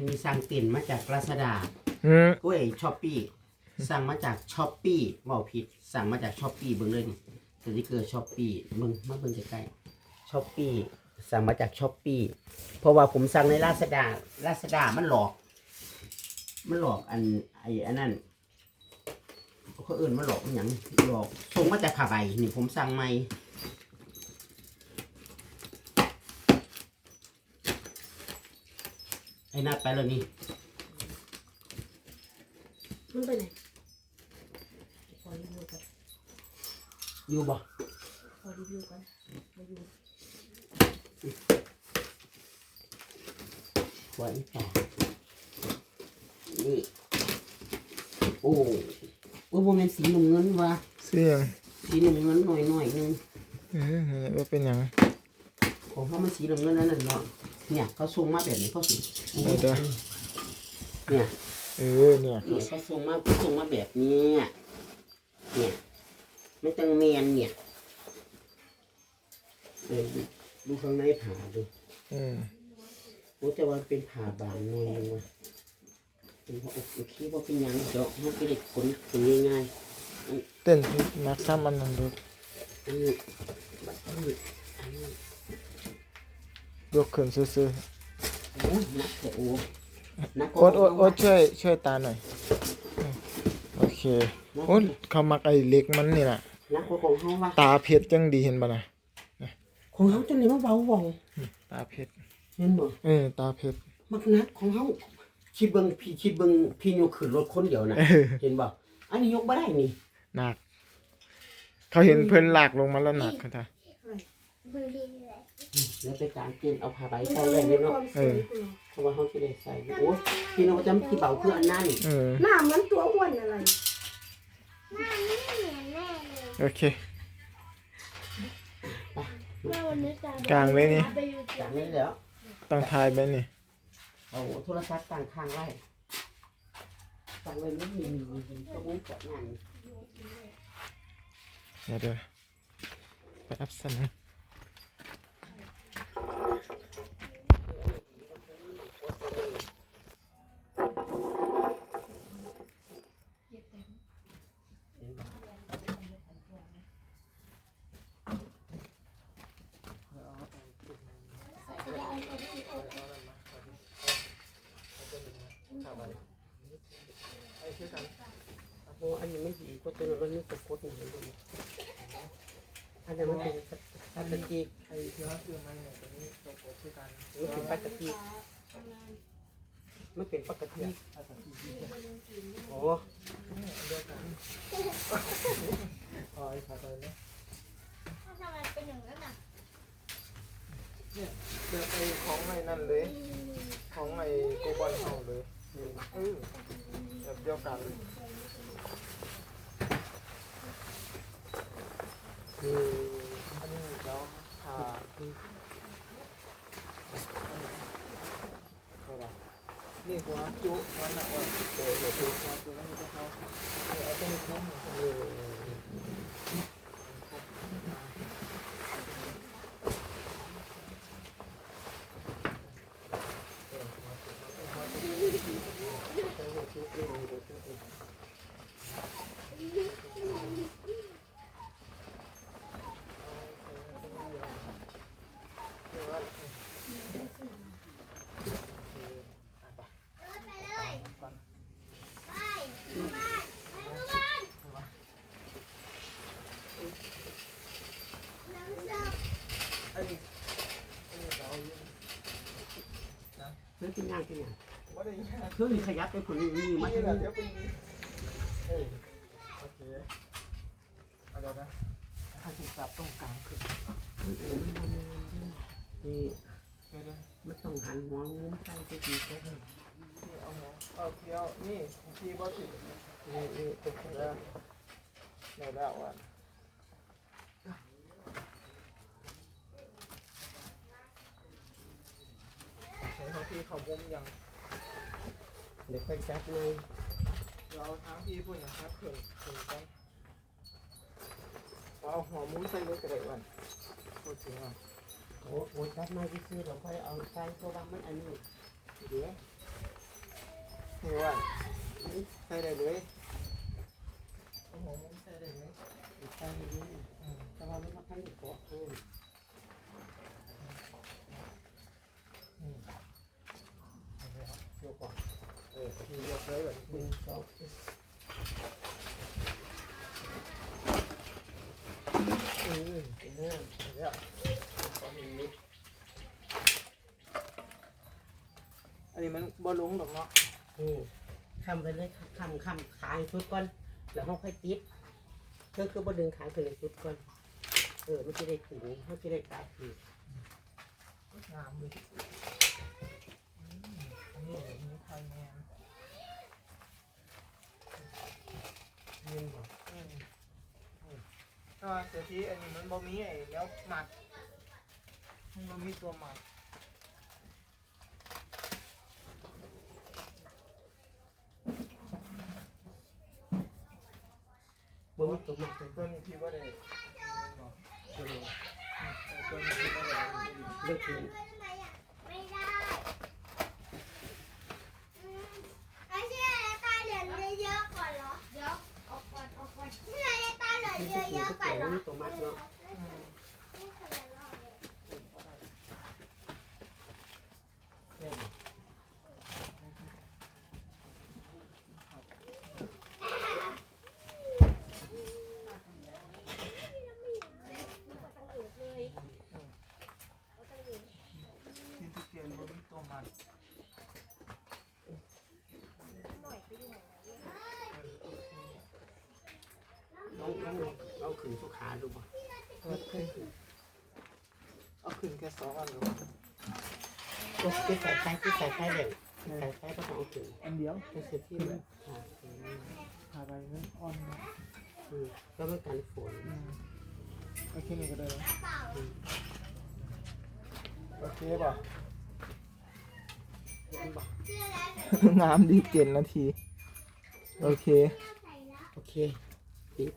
อันนี้สั่งเต็นมาจากลาซาด้าอืมกล้วยช้อปปี้สั่งมาจากช้อปปี้เว่าผิด สั่งมาจากช้อปปี้เบิ่งเลยนี่สติกเกอร์ช้อปปี้มึงมาเบิ่งใกล้ๆช้อปปี้สั่งมาจากช้อปปี้เพราะว่าผมสั่งในลาซาด้าลาซาด้ามันหลอก มันหลอกอันไอ้อันนั้นเขาเอื่นมันหลอกมันหยังหลอกส่งมาจากขาใบนี่ผมสั่งใหม่ ไอ้นัดไปแล้วนี่มันไปไหนขอรีวิวกันอยู่บ่ขอรีวิวกันมาอยู่ไว้ต่อนี่โอ้โอ้โมเมนสีหนุ่มเงินวะเสียงสีหนุ่มเงินหน่อยหน่อยๆนึงเออนี่ว่าเป็นหยังของเขามันสีหนุ่มเงินนั่นน่ะเนาะ เนี่ยเขาส่งมาแบบนี้เขาสิเดี๋ยวเดี๋ยวเนี่ยเออเนี่ยเนี่ยเขาส่งมาเขาส่งมาแบบนี้เนี่ยไม่ต้องเมียนเนี่ยเออดูดูข้างในผ่าดูอืมโอ้แต่ว่าเป็นผ่าบางหน่อยนึงวะเป็นเพราะโอเคว่าเป็นหยังเดี๋ยวเขาไปเด็กคนคนง่ายๆเต้นนักซ้ำอันนั้นดูอันนี้อันนี้อันนี้ ยกขึ้นซื่อโอ้ยนักแต่โอ้นักๆโอ๊ตโอ๊ตโอ๊ตช่วยช่วยตาหน่อยอืมโอเคโอ๊ตเขามักไอ้เล็กมันนี่น่ะ นักกว่าของเขาวะตาเพชรจังดีเห็นบ่น่ะของเขาจังเลยมาเบาว่องตาเพชรเห็นบ่เออตาเพชรมักนักของเขาคิดเบิ่งพี่คิดเบิ่งพี่ยกขึ้นรถคนเดียวนะเออเห็นบ่อันนี้ยกบ่ได้นี่หนัก เขาเห็นเพิ่นลากลงมาแล้วหนักค่ะท่าแล้ว ไปกางเกณฑ์เอาผ้าใบใส่ไว้เลยเนาะเออ เพราะว่าเขาจะได้ใส่โอ้ยพี่น้องจำที่เบาคืออันนั้นเออ หน้ามันตัวอ้วนอะไรโอเค แม่วันนี้จะกลางเลยนี่ ไปอยู่จากนี้แล้ว ต้องทายไปนี่ เอาโทรศัพท์ตั้งข้างไว้ตั้งไว้ไม่มีก็มุ้งเกาะงาน เดี๋ยวเดี๋ยวไปอัพสันนะโอ้อันนี้ไม่ดีก็ตัวนั้นนี่ตะกดนี่เลย อันนี้มันเป็นพลาสติกไอ้ที่ว่าคือมันเนี่ยตัวนี้ตกอกคือกันมันเป็นพลาสติกมันเป็นปกติโอ้อ๋อไอ้ขาไปเนาะทำไมเป็นอย่างนั้นอะเดี๋ยวไอ้ของไอ้นั่นเลย ของไอ้โกบอลเฮาเลยเออแบบเดียวกัน คือ อั นนี้แล้วผ่านี่หัวจุหัวหนักว่าเดี๋ยวเดี๋ยวหัวจุแล้วมันจะเข้าเอาต้นคุ้มเออ เพื่อนเป็นย่างเป็นย่างว่าได้ยากเพื่อนมีขยับไปคนนี้มีมานี่ที่นี่เดี๋ยวเป็นเออโอเคเอาเดี๋ยวนะถ้าถูกจับตรงกลางคือนี่เดี๋ยวเดี๋ยวมันต้องหันหัวงูใส่ไปดีก็ได้นี่เอาหัวเอาเที่ยวนี่ที่บอสสินี่นี่ตกแล้วได้แล้วอะ เห็นเขาที่เขาบุ้มยังเดี๋ยวค่อยจับในเราเอาทั้งพี่พูดอย่างครับเผื่อเผื่อกันเอาหัวมุ้งใส่เลยก็ได้วันพูดถึงอะโอ้โหจับในที่ซื้อเราค่อยเอาใส่ตัวว่ามันอันนี้เดี๋ยวอ้วนใส่ได้เลยโอ้โหมันใส่ได้เลยใช่เลยแต่ว่ามันมาขั้นเกาะเออ ยกก่อนเอันนี้มันบ่ลงดอกเนาะอืมคำไปเลยคำคำขางชุดก่อน แล้วเขาค่อยติดเธอคือบ่ดึงขางขึ้นในชุดก่อน เออมันจะได้ถึงมันจะได้กาดถึงงามเลยอืมอันนี้มีไทยแมน เงินบอก อืมอืม ก็เสียทีอันนี้มันบ่มีไอ้แล้วหมัดมันบ่มีตัวหมัดบ่มีตัวหมักตัวนี้พี่ว่าได้ตัวนี้ตัวนี้พี่ว่าได้เลือกถึง ทำไมอะไม่ได้อืมไอ้เชื่ออะไรตาเหลืองเยอะๆก่อนเหรอเดี๋ยวออกก่อนออกก่อนเชื่ออะไรตาเหลือง ที่ เย จะกิน อะๆก่ ก็ อนเหรอ เกี่ยวมีตัวมากเนาะ อืม ที่ทุกเกียน บ่มีตัวมันลองลองเอาขึ้นสุขาดูบ่เอาขึ้นเอาขึ้นแค่สองอันเดียวก็ที่ใส่ไฟที่ใส่ไฟเลยใส่ไฟก็ต้องเอาขึ้นอันเดียวเป็นสิที่มันอ่าพาไปมันอ่อนนะอืมก็ไม่กันฝนอืมโอเคนี่ก็ได้แล้วโอเคป่ะมั นบอกงามดีเจ็ดนาที โอเค โอเคปิด